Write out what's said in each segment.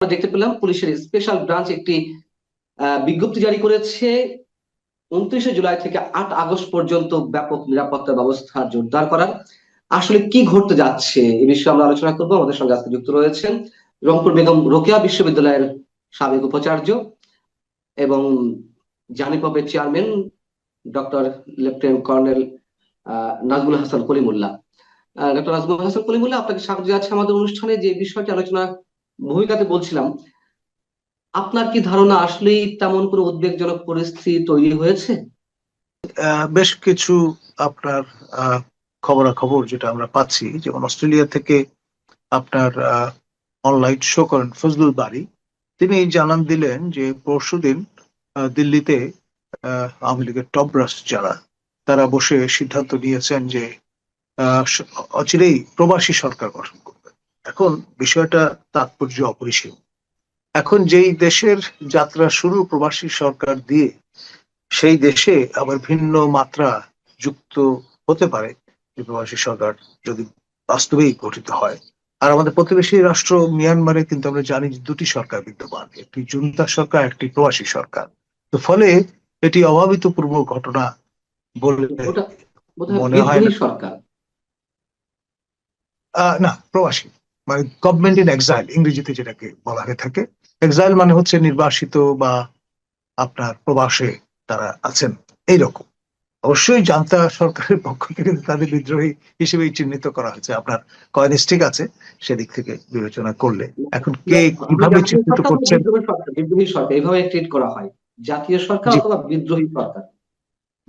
আমরা দেখতে পেলাম পুলিশের স্পেশাল ব্রাঞ্চ একটি বিজ্ঞপ্তি জারি করেছে। উনত্রিশে জুলাই থেকে আট আগস্ট পর্যন্ত ব্যাপক নিরাপত্তা ব্যবস্থা জোরদার করার আসলে কি ঘটতে যাচ্ছে এ বিষয়ে আমরা আলোচনা করব। আমাদের সঙ্গে আজকে যুক্ত রয়েছেন রংপুর বেগম রোকেয়া বিশ্ববিদ্যালয়ের সাবেক উপাচার্য এবং জানিপবের chairman doctor lieutenant colonel Nazmul Hasan Kalimullah. Doctor Nazmul Hasan Kalimullah, আপনাকে স্বাগত জানাচ্ছি আমাদের অনুষ্ঠানে। যে বিষয়টি আলোচনা ভূমিকাতে বলছিলাম, আপনার কি ধারণা আসলেই তেমন কোনো উদ্বেগজনক পরিস্থিতি তৈরি হয়েছে? বেশ কিছু আপনার খবরাখবর যেটা আমরা পাচ্ছি, যেমন অস্ট্রেলিয়া থেকে আপনার অনলাইন শো করেন ফজলুল বাড়ি তিনি জানান দিলেন যে পরশুদিন দিল্লিতে আওয়ামী লীগের টপ ব্রাস যারা, তারা বসে সিদ্ধান্ত নিয়েছেন যে অচিরেই প্রবাসী সরকার গঠন এখন বিষয়টা তাৎপর্য অপরিসীম। এখন যেই দেশের যাত্রা শুরু প্রবাসী সরকার দিয়ে সেই দেশে আবার ভিন্ন মাত্রা যুক্ত হতে পারে প্রবাসী সরকার যদি বাস্তবেই গঠিত হয়। আর আমাদের প্রতিবেশী রাষ্ট্র মিয়ানমারে কিন্তু আমরা জানি যে দুটি সরকার বিদ্যমান একটি জুন্তা সরকার একটি প্রবাসী সরকার। তো ফলে এটি অভাবিত পূর্ব ঘটনা বলে মনে হয় সরকার। আহ, না প্রবাসী। মানে গভর্নমেন্ট ইন এক্সাইল ইংরেজিতে যেটাকে বলা হয়ে থাকে। এক্সাইল মানে হচ্ছে নির্বাসিত বা আপনার প্রবাসে তারা আছেন। এইরকম। অবশ্যই জান্তা সরকারের পক্ষ থেকে তাদের বিদ্রোহী হিসেবেই চিহ্নিত করা হয়েছে। আপনার কয়েনিস্টিক আছে সেদিক থেকে বিবেচনা করলে। এখন কে কীভাবে চিহ্নিত করছেন? বিদ্রোহী সরকার এইভাবে ট্রিট করা হয়। জাতীয় সরকার জি। অথবা বিদ্রোহী সরকার।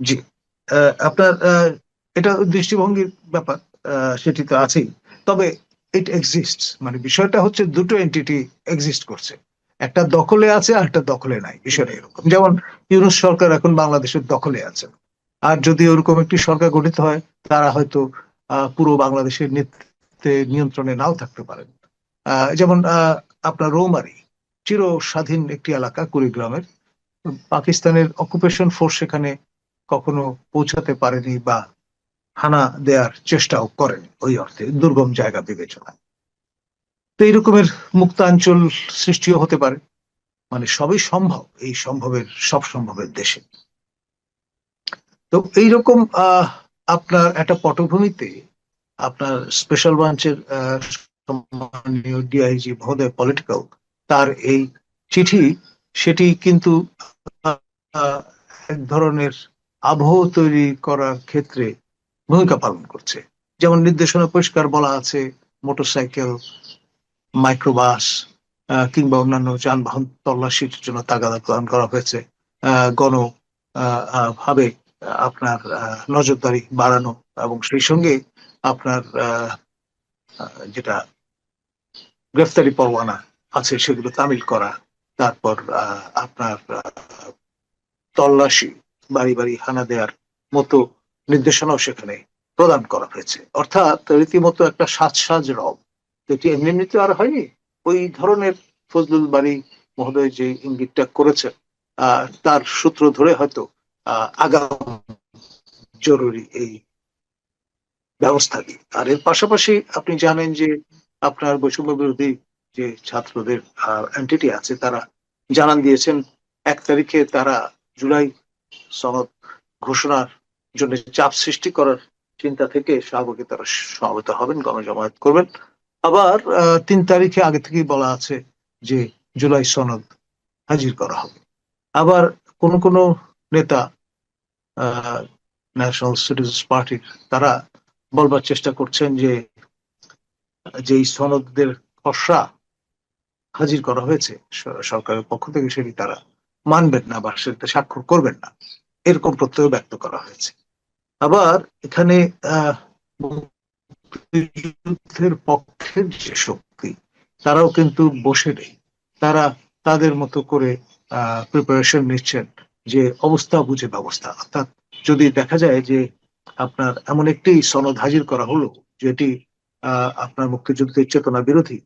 জি। আপনার এটা দৃষ্টিভঙ্গির ব্যাপার। আহ, সেটি তো আছেই। তবে ইট এক্সিস্ট মানে বিষয়টা হচ্ছে দুটো এন্টিটি এক্সিস্ট করছে। একটা দখলে আছে, আর একটা দখলে নাই। বিষয়টা এরকম। যেমন ইউনুস সরকার এখন বাংলাদেশের দখলে আছে। আর যদি ওরকম একটি সরকার গঠিত হয়, তারা হয়তো পুরো বাংলাদেশের নেতৃত্বে নিয়ন্ত্রণে নাও থাকতে পারেন। যেমন আপনার রৌমারি। চির স্বাধীন একটি এলাকা, কুড়িগ্রামের। পাকিস্তানের অকুপেশন ফোর্স সেখানে কখনো পৌঁছাতে পারেনি বা হানা দেওয়ার চেষ্টাও করেনি ওই অর্থে দুর্গম জায়গা বিবেচনায়। তো এই রকমের মুক্তাঞ্চল সৃষ্টিও হতে পারে। মানে সবই সম্ভব, এই সম্ভবের, সব সম্ভবের দেশে। তো এইরকম আপনার একটা পটভূমিতে আপনার স্পেশাল ব্রাঞ্চের ডিআইজি মহোদয় পলিটিক্যাল তার এই চিঠি, সেটি কিন্তু এক ধরনের আবহ তৈরি করার ক্ষেত্রে ভূমিকা পালন করছে। যেমন নির্দেশনা পরিষ্কার বলা আছে, মোটরসাইকেল, মাইক্রোবাস কিংবা অন্যান্য যানবাহন তল্লাশির জন্য তাগাদা প্রদান করা হয়েছে। গণ ভাবে আপনার নজরদারি বাড়ানো এবং সেই সঙ্গে আপনার যেটা গ্রেফতারি পরোয়ানা আছে সেগুলো তামিল করা, তারপর আপনার তল্লাশি, বাড়ি বাড়ি হানা দেওয়ার মতো নির্দেশনাও সেখানে প্রদান করা হয়েছে। অর্থাৎ রীতিমতো একটা সাজ সাজ রব এমনি এমনিতে আর হয়নি? ওই ধরনের ফজলুল বাড়ি মহোদয় যে ইঙ্গিতটা করেছেন তার সূত্র ধরে হয়তো আগাম জরুরি এই ব্যবস্থাটি আর এর পাশাপাশি আপনি জানেন যে আপনার বৈষম্য বিরোধী যে ছাত্রদের এন্টিটি আছে, তারা জানান দিয়েছেন, এক তারিখে তারা জুলাই সনদ ঘোষণার জন্য চাপ সৃষ্টি করার চিন্তা থেকে স্বাভাবিক তারা সমাবেত হবেন, গণজমায়েত করবেন। আবার তিন তারিখে আগে থেকেই বলা আছে যে জুলাই সনদ হাজির করা হবে। আবার কোন কোন নেতা ন্যাশনাল সিটিজেন্স পার্টির তারা বলবার চেষ্টা করছেন যে, যেই সনদদের খসড়া হাজির করা হয়েছে সরকারের পক্ষ থেকে সেটি তারা মানবেন না বা সেটা স্বাক্ষর করবেন না। এরকম প্রত্যয় ব্যক্ত করা হয়েছে। আবার এখানে মুক্তিযুদ্ধের পক্ষের যে শক্তি, তারাও কিন্তু বসে নেই। তারা তাদের মতো করে প্রিপারেশন নিচ্ছেন যে অবস্থা বুঝে ব্যবস্থা। অর্থাৎ যদি দেখা যায় যে আপনার এমন একটি সনদ হাজির করা হলো, যেটি আপনার মুক্তিযুদ্ধের চেতনা বিরোধী,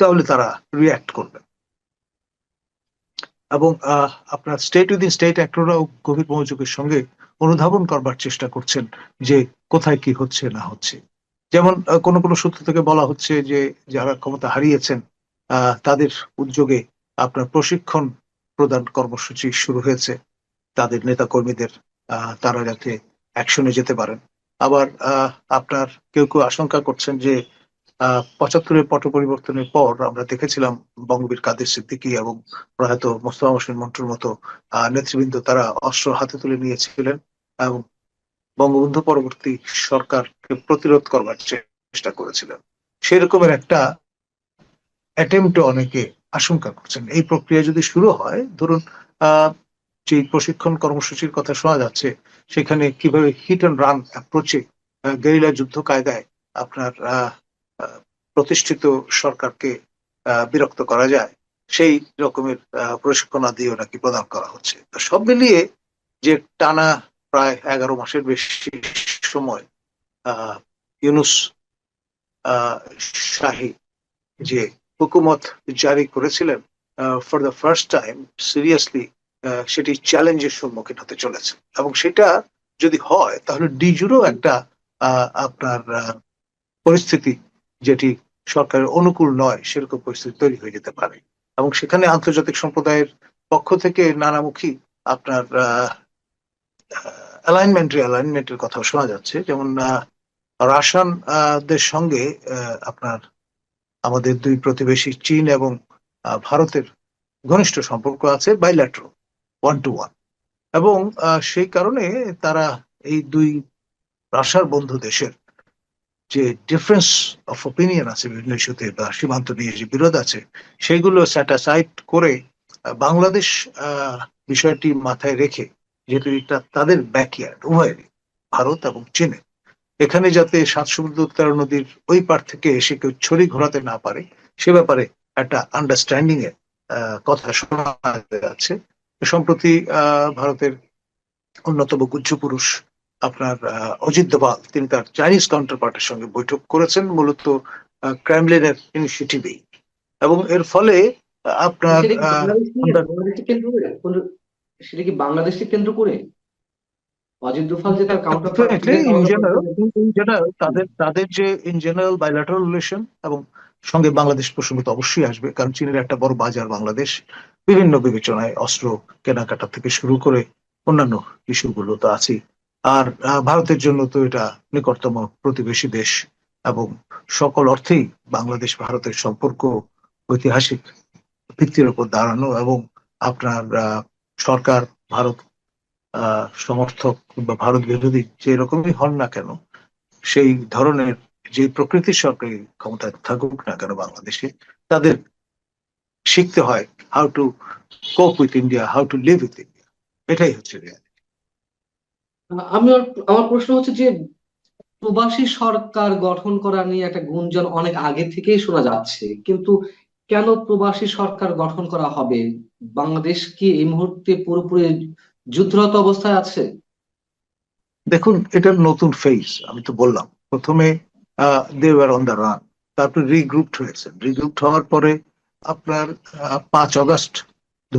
তাহলে তারা রিয়াক্ট করবে। এবং আপনার স্টেট উইদিন স্টেট অ্যাক্টররাও গভীর মনোযোগের সঙ্গে অনুধাবন করবার চেষ্টা করছেন যে কোথায় কি হচ্ছে, না হচ্ছে। যেমন কোনো কোনো সূত্র থেকে বলা হচ্ছে যে যারা ক্ষমতা হারিয়েছেন তাদের উদ্যোগে আপনার প্রশিক্ষণ প্রদান কর্মসূচি শুরু হয়েছে। তাদের নেতা কর্মীদের তারা যাতে অ্যাকশনে যেতে পারেন। আবার আপনার কেউ কেউ আশঙ্কা করছেন যে পঁচাত্তরের পট পরিবর্তনের পর আমরা দেখেছিলাম বঙ্গবীর কাদের সিদ্দিকী এবং প্রয়াত মোস্তফা হোসেন মন্টুর মতো নেতৃবৃন্দ তারা অস্ত্র হাতে তুলে নিয়েছিলেন এবং বঙ্গবন্ধু পরবর্তী সরকারকে প্রতিরোধ করবার চেষ্টা করেছিলেন। সেরকমের একটা অ্যাটেম্পটে অনেকে আশঙ্কা করছেন। এই প্রক্রিয়া যদি শুরু হয়, ধরুন যে প্রশিক্ষণ কর্মসূচির কথা শোনা যাচ্ছে, সেখানে কীভাবে হিট অ্যান্ড রান অ্যাপ্রোচে গেরিলা যুদ্ধ কায়দায় আপনার প্রতিষ্ঠিত সরকারকে বিরক্ত করা যায় সেই রকমের আহ, প্রশিক্ষণ আদিও নাকি প্রদান করা হচ্ছে। তো সব মিলিয়ে যে টানা প্রায় এগারো মাসের বেশি সময় ইউনুস শাহী যে হুকুমত জারি করেছিলেন for the first time seriously সেটি চ্যালেঞ্জের সম্মুখীন হতে চলেছে। এবং সেটা যদি হয় তাহলে ডিজুরও একটা আপনার পরিস্থিতি যেটি সরকারের অনুকূল নয় সেরকম পরিস্থিতি তৈরি হয়ে যেতে পারে। এবং সেখানে আন্তর্জাতিক সম্প্রদায়ের পক্ষ থেকে নানামুখী আপনার অ্যালাইনমেন্ট অ্যালাইনমেন্টের কথা শোনা যাচ্ছে। যেমন আহ, রাশিয়ান আহ, দের সঙ্গে আপনার আমাদের দুই প্রতিবেশী চীন এবং ভারতের ঘনিষ্ঠ সম্পর্ক আছে বাইল্যাট্রো ওয়ান টু ওয়ান এবং সেই কারণে তারা এই দুই রাশিয়ার বন্ধু দেশের যে ডিফারেন্স অফ ওপিনিয়ন আছে বিভিন্ন ইস্যুতে বা সীমান্ত নিয়ে যে বিরোধ আছে, সেগুলো স্যাটাসাইড করে বাংলাদেশ বিষয়টি মাথায় রেখে, যেহেতু এটা তাদের ব্যাকয়ার্ড উভয়েরই, ভারত এবং চীনে, এখানে যাতে সাত সমুদ্র নদীর ওই পার থেকে এসে কেউ ছড়ি ঘোরাতে না পারে, সে ব্যাপারে একটা আন্ডারস্ট্যান্ডিং এর কথা শোনা যাচ্ছে। সম্প্রতি ভারতের অন্যতম গুজ্জ পুরুষ আপনার অজিত দোভাল তিনি তার চাইনিজ কাউন্টার পার্টির সঙ্গে বৈঠক করেছেন মূলত ক্রেমলিনের ইনিশিয়েটিভেই এবং এর ফলে আপনার সেটা কি বাংলাদেশকে কেন্দ্র করে? অজিত দোভাল যে তার কাউন্টার তাদের তাদের যে ইন জেনারেল বাইলাটারাল রিলেশন এবং সঙ্গে বাংলাদেশ প্রসঙ্গ তো অবশ্যই আসবে কারণ চীনের একটা বড় বাজার বাংলাদেশ বিভিন্ন বিবেচনায় অস্ত্র কেনাকাটা থেকে শুরু করে অন্যান্য ইস্যুগুলো তো আছেই। আর ভারতের জন্য তো এটা নিকটতম প্রতিবেশী দেশ এবং সকল অর্থেই বাংলাদেশ ভারতের সম্পর্ক ঐতিহাসিক ভিত্তির উপর দাঁড়ানো এবং আপনার সরকার, ভারত সমর্থক বা ভারত বিরোধী যে রকমই হন না কেন, সেই ধরনের যে প্রকৃতির সরকারি ক্ষমতায় থাকুক না কেন বাংলাদেশে, তাদের শিখতে হয় how to cope with India how to live with India এটাই হচ্ছে reality। আমি আমার প্রশ্ন হচ্ছে যে প্রবাসী সরকার গঠন করা নিয়ে একটা গুঞ্জন অনেক আগে থেকেই শোনা যাচ্ছে। কিন্তু কেন প্রবাসী সরকার গঠন করা হবে? বাংলাদেশ কি এই মুহূর্তে পুরোপুরি যুদ্ধরত অবস্থায় আছে? দেখুন, এটা নতুন ফেজ আমি তো বললাম। প্রথমে they were on the run তারপরে রিগ্রুপড হয়েছে রিগ্রুপড হওয়ার পরে আপনার পাঁচ অগস্ট দু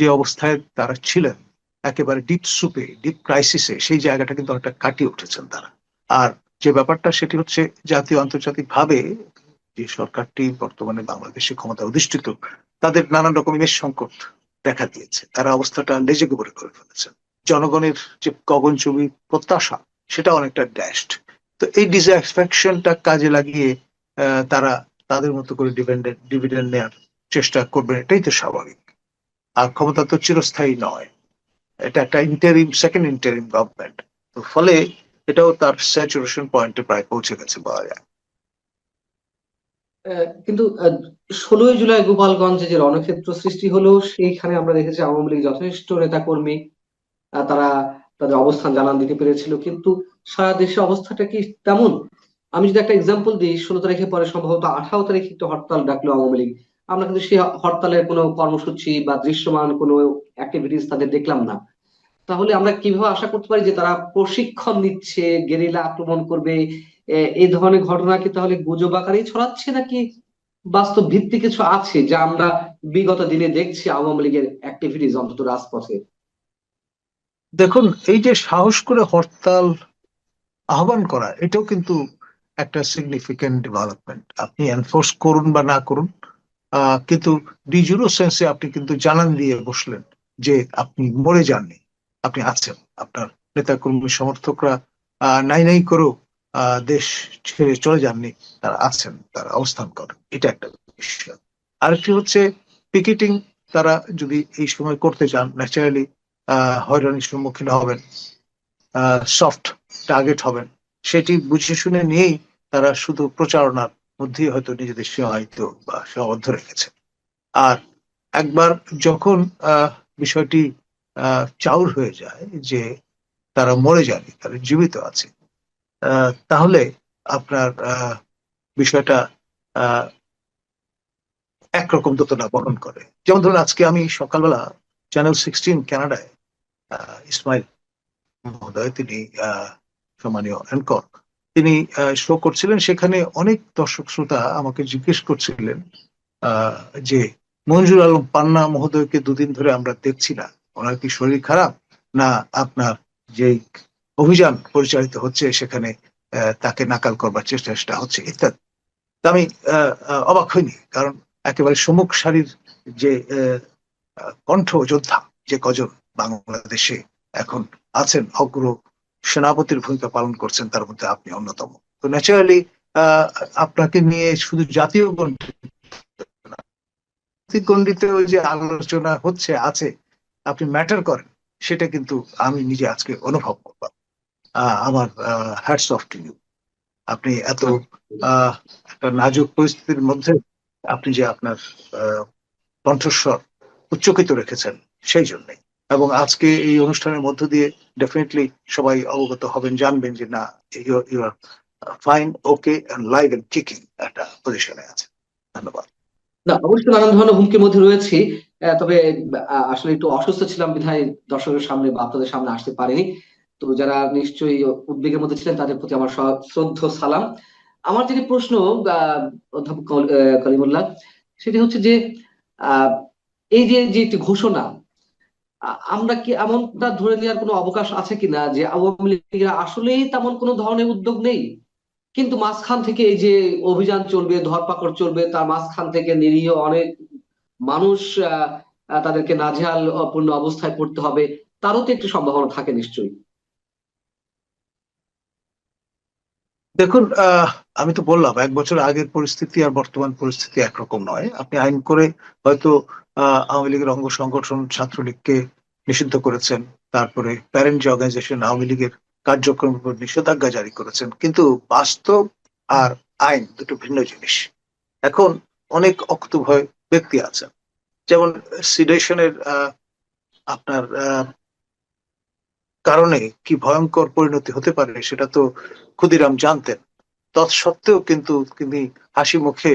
যে অবস্থায় তারা ছিলেন একেবারে ডিপ সুপে ডিপ ক্রাইসিসে সেই জায়গাটা কিন্তু অনেকটা কাটিয়ে উঠেছেন তারা। আর যে ব্যাপারটা, সেটি হচ্ছে জাতীয় আন্তর্জাতিক ভাবে যে সরকারটি বর্তমানে বাংলাদেশে ক্ষমতা অধিষ্ঠিত, তাদের নানান রকমের সংকট দেখা দিয়েছে। তারা অবস্থাটা লেজে গোবরে করে ফেলেছেন। জনগণের যে গগনচুম্বী প্রত্যাশা সেটা অনেকটা ড্যাশড তো এই ডিসঅ্যাটিসফ্যাকশনটা কাজে লাগিয়ে তারা তাদের মতো করে ডিপেন্ডেন্ট ডিভিডেন্ড নেওয়ার চেষ্টা করবেন, এটাই তো স্বাভাবিক। আর ক্ষমতা তো চিরস্থায়ী নয়। এটা একটা ইন্টারিম সেকেন্ড ইন্টারিম গভর্নমেন্ট তো ফলে এটাও তার স্যাচুরেশন পয়েন্টে প্রায় পৌঁছে গেছে বলা যায়। কিন্তু ষোলোই জুলাই গোপালগঞ্জে যে রণক্ষেত্র সৃষ্টি হলো, সেইখানে আমরা দেখেছি আওয়ামী লীগ যথেষ্ট নেতাকর্মী তারা তাদের অবস্থান জানান দিতে পেরেছিল। কিন্তু সারা দেশে অবস্থাটা কি তেমন? আমি যদি একটা এক্সাম্পল দিই, ষোলো তারিখে পরে সম্ভবত আঠারো তারিখে একটা হরতাল ডাকলো আওয়ামী লীগ। আমরা কিন্তু সেই হরতালের কোনো কর্মসূচি বা দৃশ্যমান কোনো অ্যাক্টিভিটিস তাদের দেখলাম না। তাহলে আমরা কীভাবে আশা করতে পারি যে তারা প্রশিক্ষণ নিচ্ছে গেরিলা আক্রমণ করবে? এই ধরনের ঘটনা কি তাহলে গুজব আকারেই ছড়াচ্ছে নাকি বাস্তব ভিত্তি কিছু আছে যা আমরা বিগত দিনে দেখছি আওয়ামী লীগের অ্যাক্টিভিটিস অন্তত রাজপথে? দেখুন, এই যে সাহস করে হরতাল আহ্বান করা, এটাও কিন্তু একটা সিগনিফিকেন্ট ডেভেলপমেন্ট আপনি এনফোর্স করুন বা না করুন কিন্তু ডিজুরো সেন্সে আপনি কিন্তু জানান দিয়ে বসলেন যে আপনি মরে যাননি, আপনি আছেন। আপনার নেতাকর্মী সমর্থকরা নাই নাই করেও দেশ ছেড়ে চলে যাননি, তারা আছেন, তারা অবস্থান করেন। এটা একটা বিষয়। আরেকটি হচ্ছে পিকেটিং, তারা যদি এই সময় করতে চান, ন্যাচারালি হয়রানির সম্মুখীন হবেন সফট টার্গেট হবেন। সেটি বুঝে শুনে নিয়েই তারা শুধু প্রচারণার মধ্যেই হয়তো নিজেদের সীমায়িত বা সীমাবদ্ধ রেখেছে। আর একবার যখন বিষয়টি চাউর হয়ে যায় যে তারা মরে যায়নি, তারা জীবিত আছে তাহলে আপনার বিষয়টা একরকম দোতনা বহন করে। যেমন ধরুন আজকে আমি সকালবেলা চ্যানেল সিক্সটিন কানাডায় ইসমাইল মহোদয়, তিনি সম্মানীয় অ্যাঙ্কর তিনি শো করছিলেন। সেখানে অনেক দর্শক শ্রোতা আমাকে জিজ্ঞেস করছিলেন যে মঞ্জুর আলম পান্না মহোদয়কে দুদিন ধরে আমরা দেখছি না। ওনার কি শরীর খারাপ? না, আপনার যে অভিযান পরিচালিত হচ্ছে সেখানে তাকে নাকাল করবার চেষ্টা চেষ্টা হচ্ছে ইত্যাদি। আমি অবাক হইনি, কারণ একেবারে সম্মুখ সারির যে কণ্ঠ যোদ্ধা যে কজন বাংলাদেশে এখন আছেন, অগ্র সেনাপতির ভূমিকা পালন করছেন, তার মধ্যে আপনি অন্যতম। তো ন্যাচারালি আপনাকে নিয়ে শুধু জাতীয় গণ্ডিতেও যে আলোচনা হচ্ছে, আছে, আপনি ম্যাটার করেন, সেটা কিন্তু আমি নিজে আজকে অনুভব করলাম আমার হ্যাটস অফ টু ইউ আপনি এত একটা নাজুক পরিস্থিতির মধ্যে আপনি যে আপনার কণ্ঠস্বর উচ্চকিত রেখেছেন, সেই জন্যই। এবং আজকে এই অনুষ্ঠানের মধ্য দিয়ে ডেফিনেটলি সবাই অবগত হবেন, জানবেন যে না you fine okay live and kicking একটা পজিশনে আছে। ধন্যবাদ। না, অবশ্যই নানান ধরনের হুমকির মধ্যে রয়েছি। তবে আসলে একটু অসুস্থ ছিলাম বিধায় দর্শকের সামনে বা আপনাদের সামনে আসতে পারিনি। তো যারা নিশ্চয়ই উদ্বেগের মধ্যে ছিলেন, তাদের প্রতি আমার শ্রদ্ধ, সালাম। আমার যেটি প্রশ্ন অধ্যাপক কলিমুল্লাহ, সেটি হচ্ছে যে এই যে যে একটি ঘোষণা আমরা কি এমনটা ধরে নেওয়ার কোনো অবকাশ আছে কিনা যে আওয়ামী লীগের আসলেই তেমন কোনো ধরনের উদ্যোগ নেই? কিন্তু মাঝখান থেকে এই যে অভিযান চলবে, ধরপাকড় চলবে, তার মাঝখান থেকে নিরীহ অনেক মানুষ তাদেরকে নাজেহাল পূর্ণ অবস্থায় পড়তে হবে, তারও তো একটি সম্ভাবনা থাকে নিশ্চয়ই। দেখুন আমি তো বললাম, এক বছর আগের পরিস্থিতি আর বর্তমান পরিস্থিতি একরকম নয়। আপনি আইন করে হয়তো আওয়ামী লীগের অঙ্গ সংগঠন ছাত্রলীগকে নিষিদ্ধ করেছেন। তারপরে প্যারেন্ট যে অর্গানাইজেশন আওয়ামী লীগের কার্যক্রমের উপর নিষেধাজ্ঞা জারি করেছেন। কিন্তু বাস্তব আর আইন দুটো ভিন্ন জিনিস। এখন অনেক অক্তভয় ব্যক্তি আছেন। যেমন সিডেশনের আপনার কারণে কি ভয়ঙ্কর পরিণতি হতে পারে সেটা তো ক্ষুদিরাম জানতেন। তৎসত্ত্বেও কিন্তু তিনি হাসি মুখে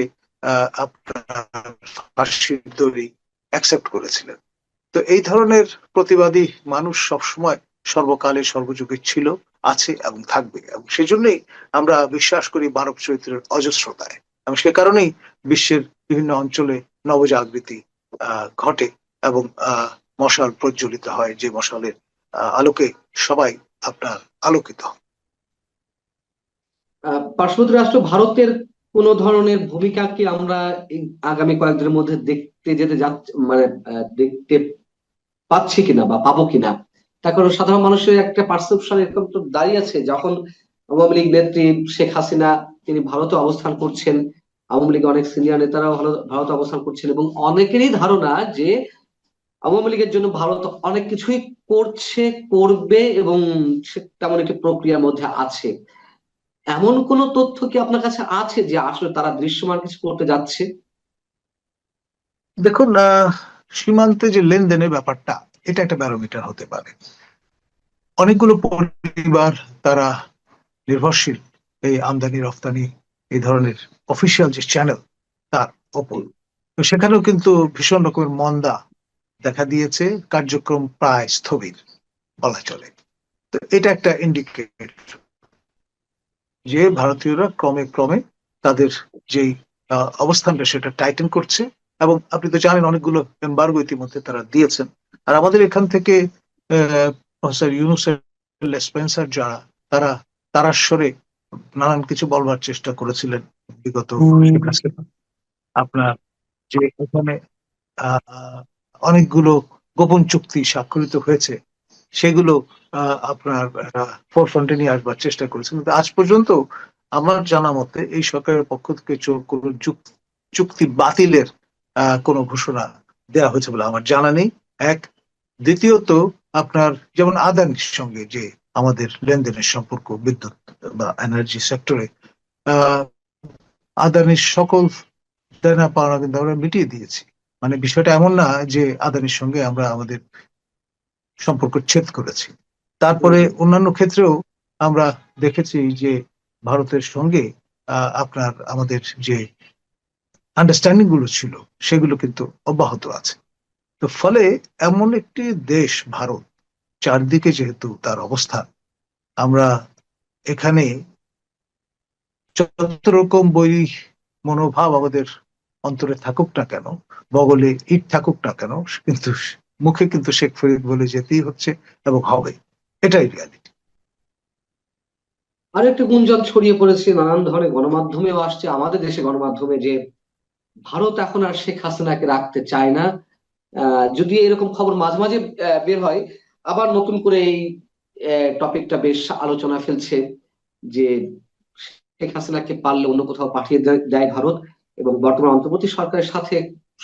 আপনার ফাঁসির দড়ি অ্যাকসেপ্ট করেছিলেন। তো এই ধরনের প্রতিবাদী মানুষ সবসময় সর্বকালে সর্বযুগে ছিল, আছে এবং থাকবে। এবং সেজন্যই আমরা বিশ্বাস করি মানব চরিত্রের অজস্রতায়। এবং সে কারণেই বিশ্বের বিভিন্ন অঞ্চলে নবজাগৃতি ঘটে এবং মশাল প্রজ্বলিত হয় যে মশালের আলোকে সবাই আপনার আলোকিত। পার্শ্ববর্তী রাষ্ট্র ভারতের কোন ধরনের ভূমিকা কি আমরা আগামী কয়েকদিনের মধ্যে দেখতে যেতে যাচ্ছি মানে দেখতে পাচ্ছি কিনা বা পাবো কিনা? তার কারণ সাধারণ মানুষের একটা পারসেপশন এরকম তো দাঁড়িয়ে আছে, যখন আওয়ামী লীগ নেত্রী শেখ হাসিনা তিনি ভারতে অবস্থান করছেন, আওয়ামী লীগের অনেক সিনিয়র নেতারাও ভারতে অবস্থান করছেন এবং অনেকেরই ধারণা যে আওয়ামী লীগের জন্য ভারত অনেক কিছুই করছে, করবে এবং সে তেমন একটি প্রক্রিয়ার মধ্যে আছে। এমন কোন তথ্য কি আপনার কাছে আছে যে আসলে তারা দৃশ্যমান কিছু করতে যাচ্ছে? দেখুন সীমান্তে যে লেনদেনের ব্যাপারটা, এটা একটা ব্যারোমিটার হতে পারে। অনেকগুলো পরিবার তারা নির্ভরশীল এই আমদানি, রফতানি এই ধরনের অফিসিয়াল যে চ্যানেল, তার ওপর। তো সেখানেও কিন্তু ভীষণ রকমের মন্দা দেখা দিয়েছে, কার্যক্রম প্রায় স্থবির বলা চলে। তো এটা একটা ইন্ডিকেটর যে ভারতীয়রা ক্রমে ক্রমে তাদের যেই অবস্থানটা সেটা টাইটেন করছে এবং আপনি তো জানেন অনেকগুলো এম্বার্গো ইতিমধ্যে তারা দিয়েছেন। আর আমাদের এখান থেকে প্রফেসর ইউনুসের স্পেন্সার যারা তারা তারাস্বরে নানান কিছু বলবার চেষ্টা করেছিলেন বিগত আপনার যে এখানে আহ, অনেকগুলো গোপন চুক্তি স্বাক্ষরিত হয়েছে সেগুলো আপনার ফোর ফ্রন্টে নিয়ে আসবার চেষ্টা করেছে। কিন্তু আজ পর্যন্ত আমার জানা মতে এই সরকারের পক্ষ থেকে কোনো চুক্তি বাতিলের কোনো ঘোষণা দেওয়া হয়েছে বলে আমার জানা নেই। এক, দ্বিতীয়ত আপনার যেমন আদানির সঙ্গে যে আমাদের লেনদেনের সম্পর্ক, বিদ্যুৎ বা এনার্জি সেক্টরে আদানির সকল দেনা পাওনা কিন্তু আমরা মিটিয়ে দিয়েছি। মানে বিষয়টা এমন না যে আদানির সঙ্গে আমরা আমাদের সম্পর্ক ছেদ করেছি। তারপরে অন্যান্য ক্ষেত্রেও আমরা দেখেছি যে ভারতের সঙ্গে আহ, আপনার আমাদের যে আন্ডারস্ট্যান্ডিংগুলো ছিল সেগুলো কিন্তু অব্যাহত আছে। তো ফলে এমন একটি দেশ ভারত চারদিকে যেহেতু তার অবস্থা আমরা এখানে যত রকম বই মনোভাব আমাদের অন্তরে থাকুক না কেন বগলে ইট থাকুক না কেন কিন্তু মুখে কিন্তু শেখ ফরিদ বলে যেতেই হচ্ছে এবং হবে। এটাই রিয়ালিটি আর একটা গুঞ্জন ছড়িয়ে পড়েছে, নানান ধরনের গণমাধ্যমেও আসছে। আমাদের দেশে গণমাধ্যমে যে ভারত এখন আর শেখ হাসিনাকে রাখতে চায় না যদি এরকম খবর মাঝে মাঝে বের হয়, আবার নতুন করে এই টপিকটা বেশ আলোচনা ফেলছে যে শেখ হাসিনাকে পারলে অন্য কোথাও পাঠিয়ে দেয় ভারত এবং বর্তমান অন্তর্বর্তী সরকারের সাথে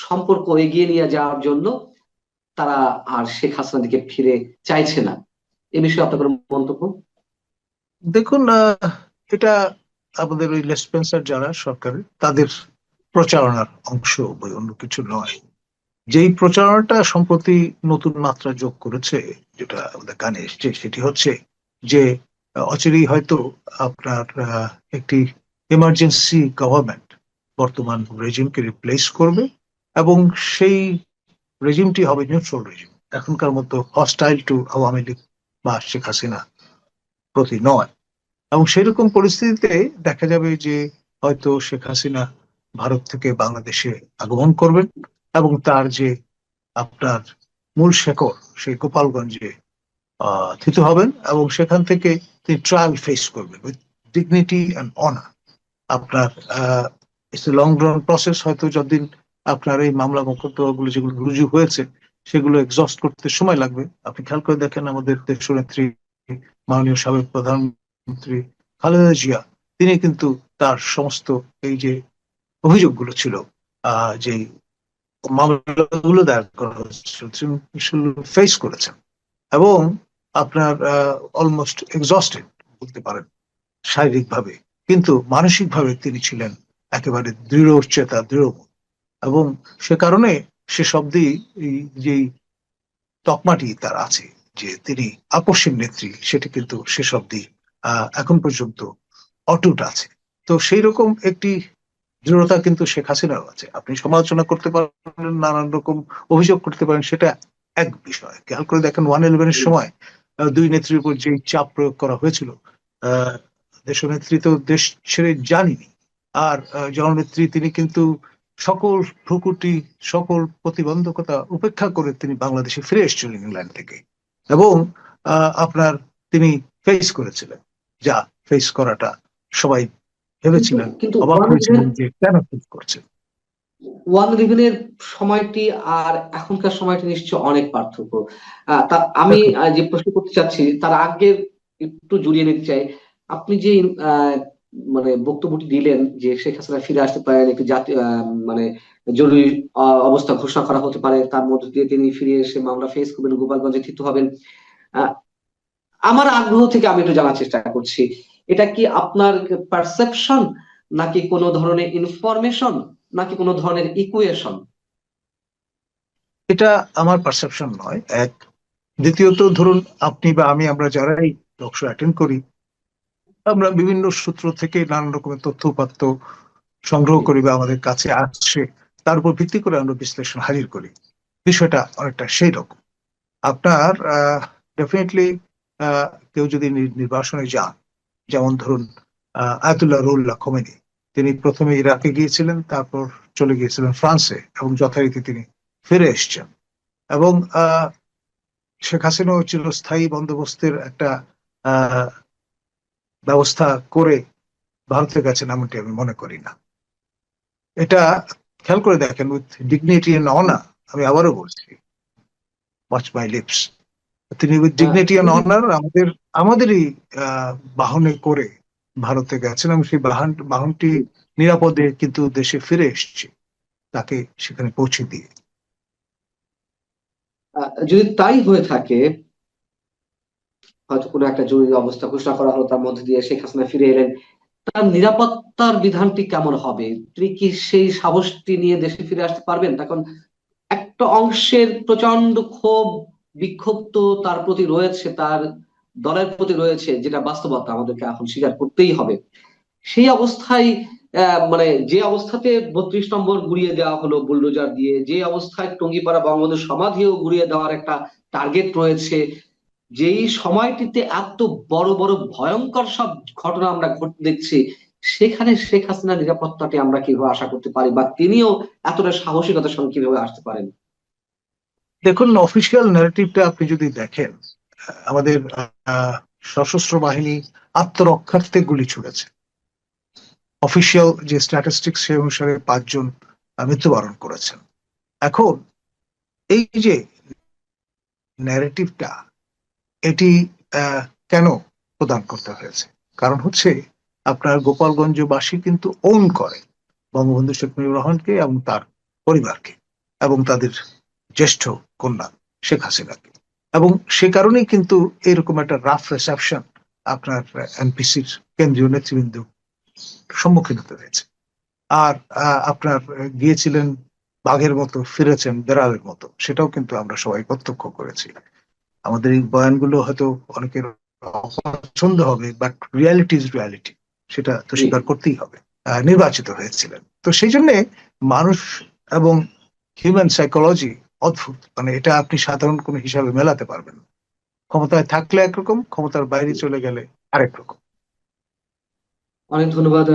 সম্পর্ক এগিয়ে নিয়ে যাওয়ার জন্য তারা আর শেখ হাসিনার দিকে ফিরে চাইছে না। এ বিষয়ে আপনার মন্তব্য? দেখুন এটা আমাদের ওই লেসপেন্সার যারা সরকারের, তাদের প্রচারণার অংশ বই অন্য কিছু নয়। যেই প্রচারণাটা সম্প্রতি নতুন মাত্রা যোগ করেছে, যেটা আমাদের কানে এসছে, সেটি হচ্ছে যে, অচিরেই হয়তো আপনার একটি এমার্জেন্সি গভর্নমেন্ট বর্তমান রেজিমকে রিপ্লেস করবে এবং সেই রেজিমটি হবে নিউট্রাল রেজিম। এখনকার মতো হস্টাইল টু আওয়ামী লীগ বা শেখ হাসিনা প্রতি নয়। এবং সেরকম পরিস্থিতিতে দেখা যাবে যে হয়তো শেখ হাসিনা ভারত থেকে বাংলাদেশে আগমন করবেন এবং তার যে আপনার মূল শেকড় সেই গোপালগঞ্জে থিত হবেন এবং সেখান থেকে তিনি ট্রায়াল ফেস করবেন উইথ ডিগনিটি অ্যান্ড অনার আপনার লং রান প্রসেস হয়তো যতদিন আপনার এই মামলা মোকদ্দমাগুলো যেগুলো রুজু হয়েছে, সেগুলো এক্সস্ট করতে সময় লাগবে। আপনি খেয়াল করে দেখেন আমাদের দেশনেত্রী মাননীয় সাবেক প্রধানমন্ত্রী খালেদা জিয়া, তিনি কিন্তু তার সমস্ত এই যে অভিযোগগুলো ছিল যে মামলাগুলো দায়ের করা হয়েছিল ফেস করেছেন। এবং আপনার অলমোস্ট এক্সস্টেড বলতে পারেন শারীরিকভাবে। কিন্তু মানসিকভাবে তিনি ছিলেন একেবারে দৃঢ় চেতা, দৃঢ় এবং সে কারণে সে শব্দেই এই যেই তকমাটি তার আছে, যে তিনি আকস্মিক নেত্রী, সেটি কিন্তু সে শব্দেই আহ এখন পর্যন্ত অটুট আছে। তো সেই রকম একটি দৃঢ়তা কিন্তু শেখ হাসিনারও আছে। আপনি সমালোচনা করতে পারেন, নানান রকম অভিযোগ করতে পারেন, সেটা এক বিষয়। খেয়াল করে দেখেন ওয়ান ইলেভেনের সময় দুই নেত্রীর উপর যে চাপ প্রয়োগ করা হয়েছিল আহ দেশনেত্রী তো দেশ ছেড়ে জানিনি আর জননেত্রী তিনি কিন্তু সকল ভ্রুকুটি সকল প্রতিবন্ধকতা উপেক্ষা করে তিনি বাংলাদেশে ফিরে এসেছিলেন ইংল্যান্ড থেকে। এবং আপনার তিনি ফেস করেছিলেন। যা ফেস করাটা সবাই ভেবেছিলেন কিন্তু অবাক হয়েছিলেন যে কেন ফেস করছে ওয়ান ইলেভেনের সময়টি আর এখনকার সময়টি নিশ্চয় অনেক পার্থক্য। আহ, তা আমি যে প্রশ্ন করতে চাচ্ছি তার আগে একটু জুড়িয়ে নিতে চাই। আপনি যে আহ, মানে বক্তব্যটি দিলেন যে শেখ হাসিনা ফিরে আসতে পারেন, একটি জাতীয় মানে জরুরি অবস্থা ঘোষণা করা হতে পারে। তার মধ্যে দিয়ে তিনি ফিরে এসে মামলা ফেস করবেন, গোপালগঞ্জে থিত হবেন। আমার আগ্রহ থেকে আমি একটু জানার চেষ্টা করছি। এটা কি আপনার পারসেপশন নাকি কোনো ধরনের ইনফরমেশন নাকি কোনো ধরনের ইকুয়েশন এটা আমার পারসেপশন নয়, এক। দ্বিতীয়ত, ধরুন, আপনি বা আমি, আমরা যারাই টক শো অ্যাটেন্ড করি আমরা বিভিন্ন সূত্র থেকে নানান রকমের তথ্য উপাত্ত সংগ্রহ করি বা আমাদের কাছে আসছে, তার উপর ভিত্তি করে আমরা বিশ্লেষণ হাজির করি। বিষয়টা অনেকটা সেই রকম। আপনার ডেফিনেটলি কেউ যদি নির্বাসনে যান, যেমন ধরুন আয়াতুল্লাহ রুল্লাহ খোমেনি, তিনি প্রথমে ইরাকে গিয়েছিলেন, তারপর চলে গিয়েছিলেন ফ্রান্সে এবং যথারীতি তিনি ফিরে এসছেন। এবং শেখ হাসিনাও স্থায়ী বন্দোবস্তের একটা ব্যবস্থা করে ভারতের কাছে এমনটি আমি মনে করি না। এটা খেয়াল করে দেখেন উইথ ডিগনিটি এন্ড অনার আমি আবারও বলছি ওয়াচ মাই লিপস তিনি উইথ ডিগনিটি এন্ড অনার আমাদের আমাদেরই আহ, বাহনে করে ভারতে গেছেন এবং সেই বাহন বাহনটি নিরাপদে কিন্তু দেশে ফিরে এসছে তাকে সেখানে পৌঁছে দিয়ে। যদি তাই হয়ে থাকে হয়তো কোনো একটা জরুরি অবস্থা ঘোষণা করা হলো, তার মধ্যে দিয়ে শেখ হাসিনা ফিরে এলেন। তার নিরাপত্তার বিধানটি কেমন হবে? তিনি কি সেই সাহসটি নিয়ে দেশে ফিরে আসতে পারবেন? তখন একটা অংশের প্রচণ্ড ক্ষোভ বিক্ষুব্ধ তার প্রতি রয়েছে, তার দলের প্রতি রয়েছে, যেটা বাস্তবতা আমাদেরকে এখন স্বীকার করতেই হবে। সেই অবস্থায় মানে যে অবস্থাতে বত্রিশ নম্বর গুড়িয়ে দেওয়া হলো বুলডোজার দিয়ে, যে অবস্থায় টঙ্গিপাড়া বঙ্গবন্ধু সমাধিও গুড়িয়ে দেওয়ার একটা টার্গেট রয়েছে যেই সময়টিতে এত বড় বড় ভয়ঙ্কর সব ঘটনা আমরা ঘটতে দেখছি, সেখানে শেখ হাসিনার নিরাপত্তাটি আমরা কীভাবে আশা করতে পারি বা তিনিও এতটা সাহসিকতার সঙ্গে কীভাবে আসতে পারেন? দেখুন অফিসিয়াল ন্যারেটিভটা আপনি যদি দেখেন আমাদের সশস্ত্র বাহিনী আত্মরক্ষার্থে গুলি ছুড়েছে। অফিসিয়াল যে স্ট্যাটিস্টিক্স সেই অনুসারে পাঁচজন মৃত্যুবরণ করেছেন। এখন, এই যে ন্যারেটিভটা এটি কেন প্রদান করতে হয়েছে? কারণ হচ্ছে আপনার গোপালগঞ্জবাসী কিন্তু ওন করে বঙ্গবন্ধু শেখ মুজিবুর রহমানকে এবং তার পরিবারকে এবং তাদের জ্যেষ্ঠ কন্যা শেখ হাসিনাকে। এবং সে কারণেই কিন্তু এরকম একটা রাফ রিসেপশন আপনার এনপিসির কেন্দ্রীয় নেতৃবৃন্দ সম্মুখীন হতে হয়েছে। আর আপনার গিয়েছিলেন বাঘের মতো, ফিরেছেন বেড়ালের মতো, সেটাও কিন্তু আমরা সবাই প্রত্যক্ষ করেছি। আমাদের এই বয়ানগুলো হয়তো অনেকের পছন্দ হবে বাট রিয়ালিটি ইজ রিয়ালিটি সেটা তো স্বীকার করতেই হবে। নির্বাচিত হয়েছিলেন। তো সেই জন্যে মানুষ এবং হিউম্যান সাইকোলজি অদ্ভুত। মানে এটা আপনি সাধারণ কোনো হিসাবে মেলাতে পারবেন না। ক্ষমতায় থাকলে একরকম ক্ষমতার বাইরে চলে গেলে আরেক রকম। অনেক ধন্যবাদ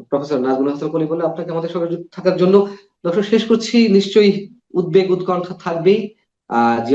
প্রফেসর নাজমুল হাসান কলি বলে আপনাকে আমাদের সঙ্গে যুক্ত থাকার জন্য। দর্শক শেষ করছি। নিশ্চয়ই উদ্বেগ উৎকণ্ঠা থাকবেই।